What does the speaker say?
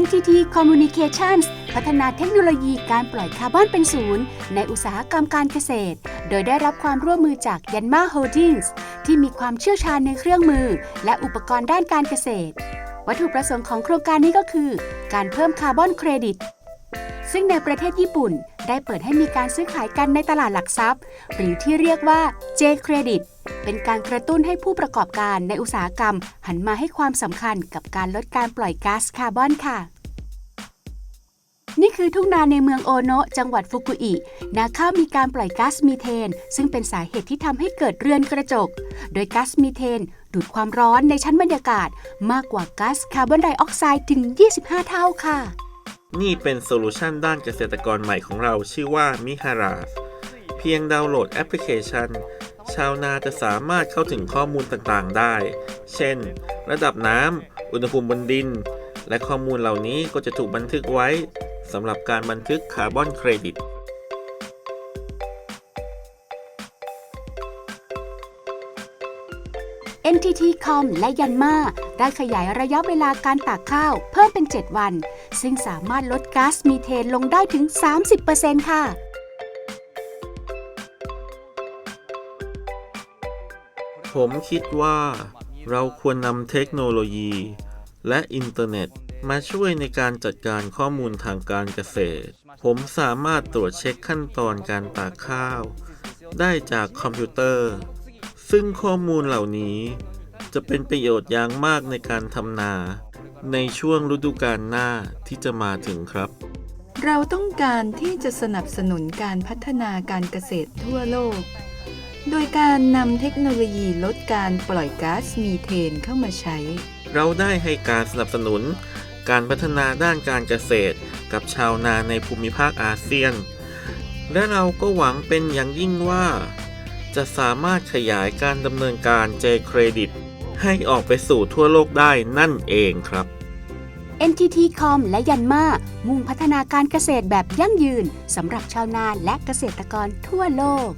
NTT Communications พัฒนาเทคโนโลยีการปล่อยคาร์บอนเป็นศูนย์ ในอุตสาหกรรมการเกษตร โดยได้รับความร่วมมือจาก Yanma Holdings ที่มีความเชี่ยวชาญในเครื่องมือ และอุปกรณ์ด้านการเกษตร วัตถุประสงค์ของโครงการนี้ก็คือ การเพิ่มคาร์บอนเครดิต ซึ่งในประเทศญี่ปุ่น ได้เปิดให้มีการซื้อขายกันในตลาดหลักทรัพย์ หรือที่เรียกว่า J Credit เป็นการกระตุ้นให้ผู้ประกอบการในอุตสาหกรรม หันมาให้ความสำคัญกับการลดการปล่อยก๊าซคาร์บอนค่ะนี่คือทุ่งนาในเมืองโอโนะจังหวัดฟุกุอิ นาข้าวมีการปล่อยก๊าซมีเทน ซึ่งเป็นสาเหตุที่ทำให้เกิดเรือนกระจก โดยก๊าซมีเทน ดูดความร้อนในชั้นบรรยากาศ มากกว่าก๊าซคาร์บอนไดออกไซด์ถึง 25 เท่าค่ะ นี่เป็นโซลูชันด้านเกษตรกรใหม่ของเราชื่อว่ามิฮาราสเพียงดาวน์โหลดแอปพลิเคชัน ชาวนาจะสามารถเข้าถึงข้อมูลต่างๆได้ เช่น ระดับน้ำ อุณหภูมิบนดิน และข้อมูลเหล่านี้ก็จะถูกบันทึกไว้สำหรับการบันทึกคาร์บอนเครดิต NTT Com และยันมาได้ขยายระยะเวลาการตากข้าว เพิ่มเป็น 7 วัน ซึ่งสามารถลดก๊าซมีเทนลงได้ถึง 30%ค่ะผมคิดว่าเราควรนำเทคโนโลยี และอินเทอร์เน็ต มาช่วยในการจัดการข้อมูลทางการเกษตร ผมสามารถตรวจเช็คขั้นตอนการตากข้าว ได้จากคอมพิวเตอร์ ซึ่งข้อมูลเหล่านี้จะเป็นประโยชน์อย่างมากในการทำนา ในช่วงฤดูกาลหน้าที่จะมาถึงครับ เราต้องการที่จะสนับสนุนการพัฒนาการเกษตรทั่วโลก โดยการนำเทคโนโลยีลดการปล่อยก๊าซมีเทนเข้ามาใช้ เราได้ให้การสนับสนุน การพัฒนาด้านการเกษตรกับชาวนาในภูมิภาคอาเซียน และเราก็หวังเป็นอย่างยิ่งว่า จะสามารถขยายการดำเนินการ J Credit ให้ออกไปสู่ทั่วโลกได้นั่นเองครับ NTT Com และยันมามุ่งพัฒนาการเกษตรแบบยั่งยืนสำหรับชาวนาและเกษตรกรทั่วโลก